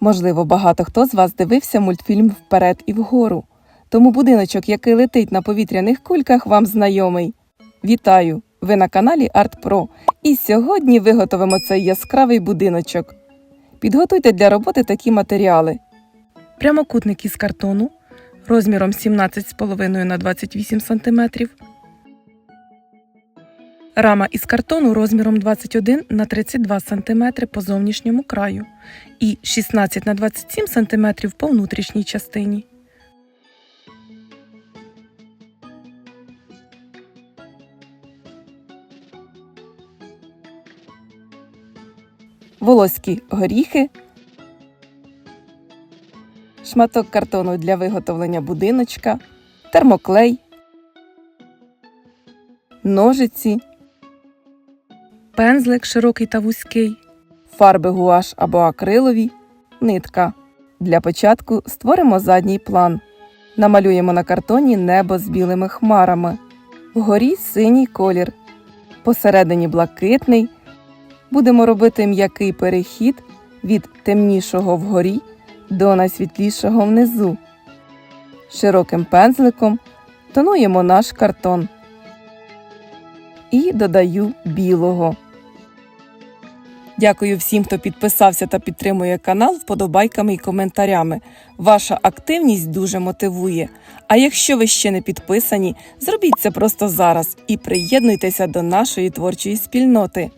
Можливо, багато хто з вас дивився мультфільм Вперед і вгору. Тому будиночок, який летить на повітряних кульках, вам знайомий. Вітаю! Ви на каналі ArtPro. І сьогодні виготовимо цей яскравий будиночок. Підготуйте для роботи такі матеріали: прямокутник із картону розміром 17,5 на 28 см. Рама із картону розміром 21 на 32 см по зовнішньому краю і 16 на 27 см по внутрішній частині. Волоські горіхи, шматок картону для виготовлення будиночка, термоклей, ножиці, пензлик широкий та вузький, фарби гуаш або акрилові, нитка. Для початку створимо задній план. Намалюємо на картоні небо з білими хмарами. Вгорі синій колір, посередині блакитний. Будемо робити м'який перехід від темнішого вгорі до найсвітлішого внизу. Широким пензликом тонуємо наш картон і додаю білого. Дякую всім, хто підписався та підтримує канал вподобайками і коментарями. Ваша активність дуже мотивує. А якщо ви ще не підписані, зробіть це просто зараз і приєднуйтеся до нашої творчої спільноти.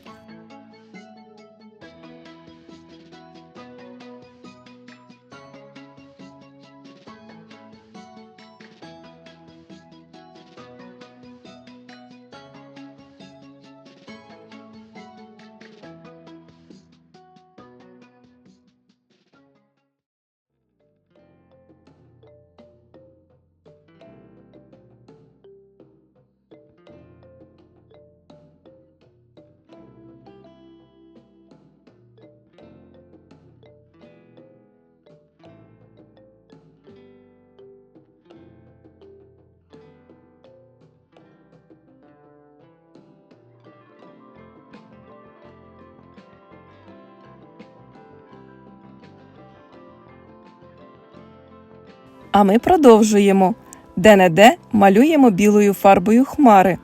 А ми продовжуємо. Де-не-де малюємо білою фарбою хмари.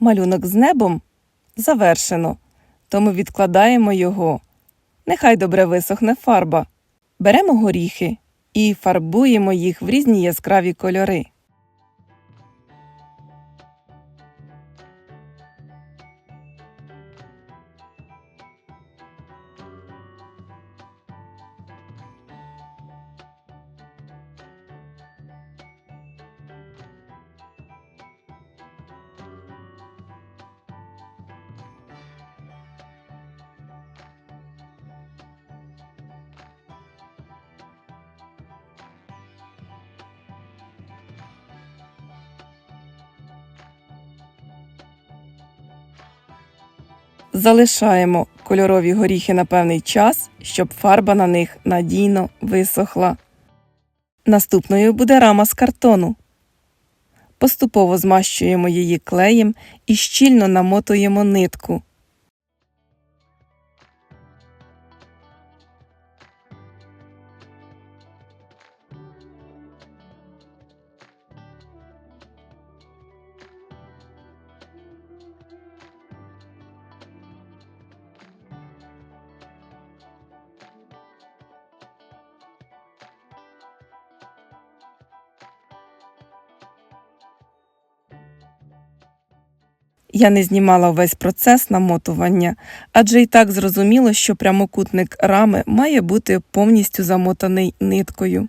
Малюнок з небом завершено, тому відкладаємо його. Нехай добре висохне фарба. Беремо горіхи і фарбуємо їх в різні яскраві кольори. Залишаємо кольорові горіхи на певний час, щоб фарба на них надійно висохла. Наступною буде рама з картону. Поступово змащуємо її клеєм і щільно намотуємо нитку. Я не знімала весь процес намотування, адже і так зрозуміло, що прямокутник рами має бути повністю замотаний ниткою.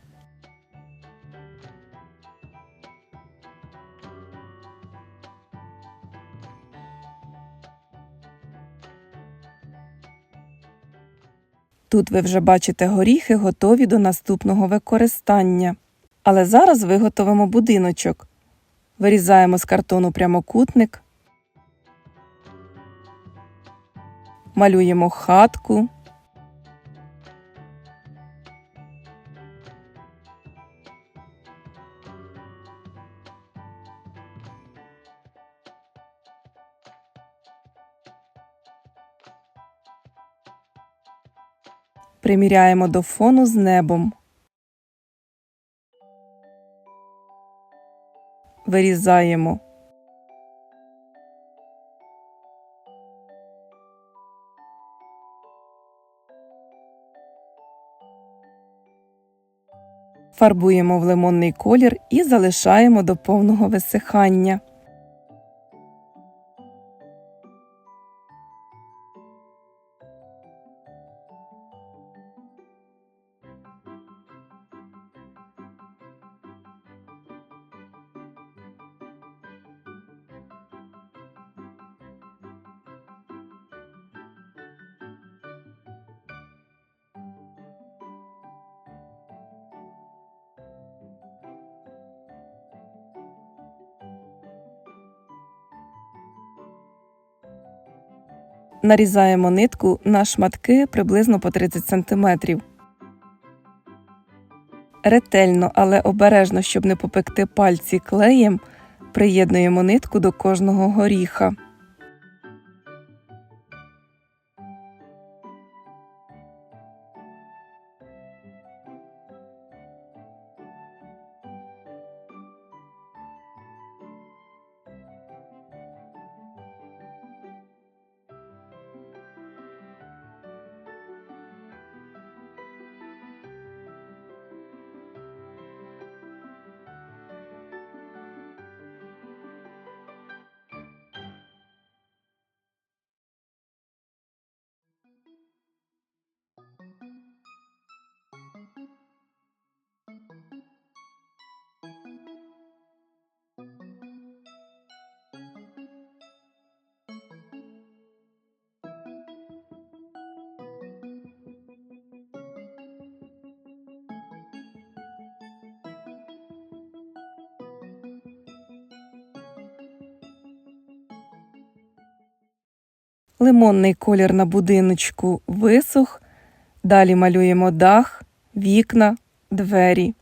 Тут ви вже бачите горіхи, готові до наступного використання. Але зараз виготовимо будиночок. Вирізаємо з картону прямокутник, малюємо хатку. Приміряємо до фону з небом. Вирізаємо. Фарбуємо в лимонний колір і залишаємо до повного висихання. Нарізаємо нитку на шматки приблизно по 30 см. Ретельно, але обережно, щоб не попекти пальці клеєм, приєднуємо нитку до кожного горіха. Лимонний колір на будиночку висох. Далі малюємо дах, вікна, двері.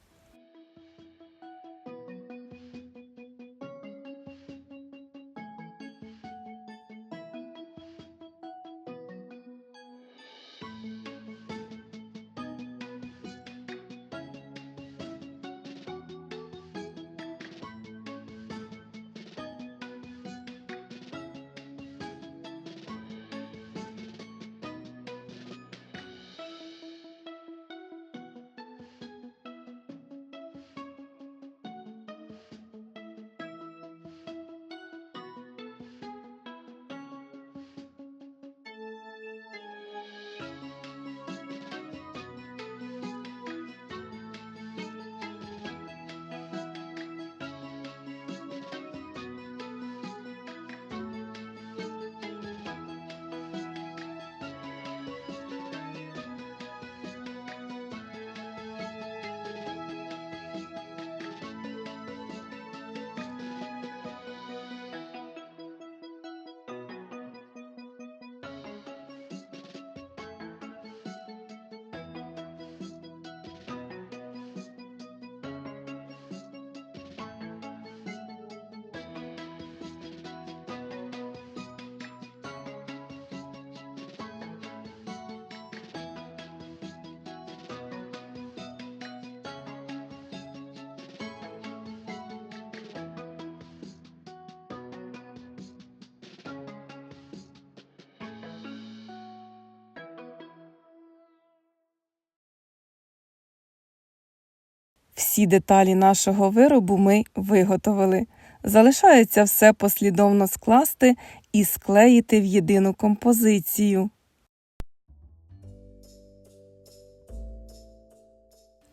Всі деталі нашого виробу ми виготовили. Залишається все послідовно скласти і склеїти в єдину композицію.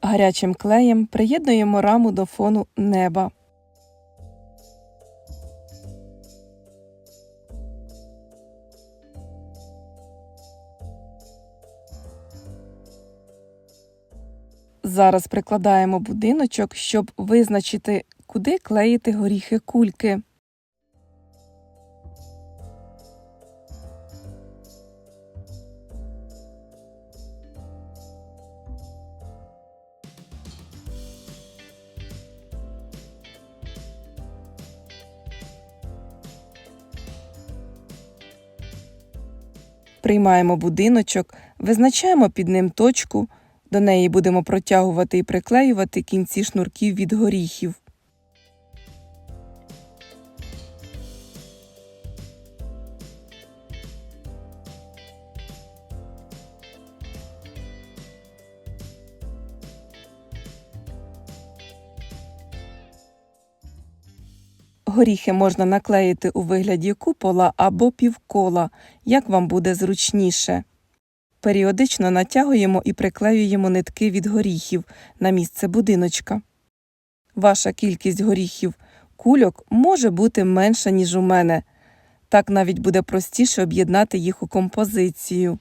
Гарячим клеєм приєднуємо раму до фону неба. Зараз прикладаємо будиночок, щоб визначити, куди клеїти горіхи кульки. Приймаємо будиночок, визначаємо під ним точку, до неї будемо протягувати і приклеювати кінці шнурків від горіхів. Горіхи можна наклеїти у вигляді купола або півкола, як вам буде зручніше. Періодично натягуємо і приклеюємо нитки від горіхів на місце будиночка. Ваша кількість горіхів кульок може бути менша, ніж у мене. Так навіть буде простіше об'єднати їх у композицію.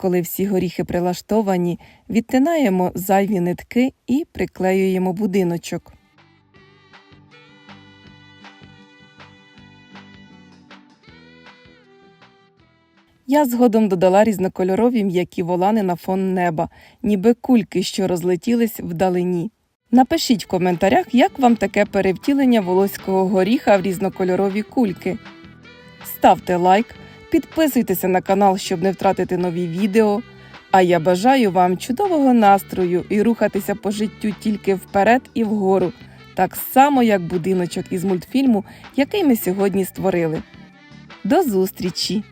Коли всі горіхи прилаштовані, відтинаємо зайві нитки і приклеюємо будиночок. Я згодом додала різнокольорові м'які волани на фон неба, ніби кульки, що розлетілись вдалині. Напишіть в коментарях, як вам таке перевтілення волоського горіха в різнокольорові кульки. Ставте лайк, підписуйтеся на канал, щоб не втратити нові відео. А я бажаю вам чудового настрою і рухатися по життю тільки вперед і вгору, так само, як будиночок із мультфільму, який ми сьогодні створили. До зустрічі!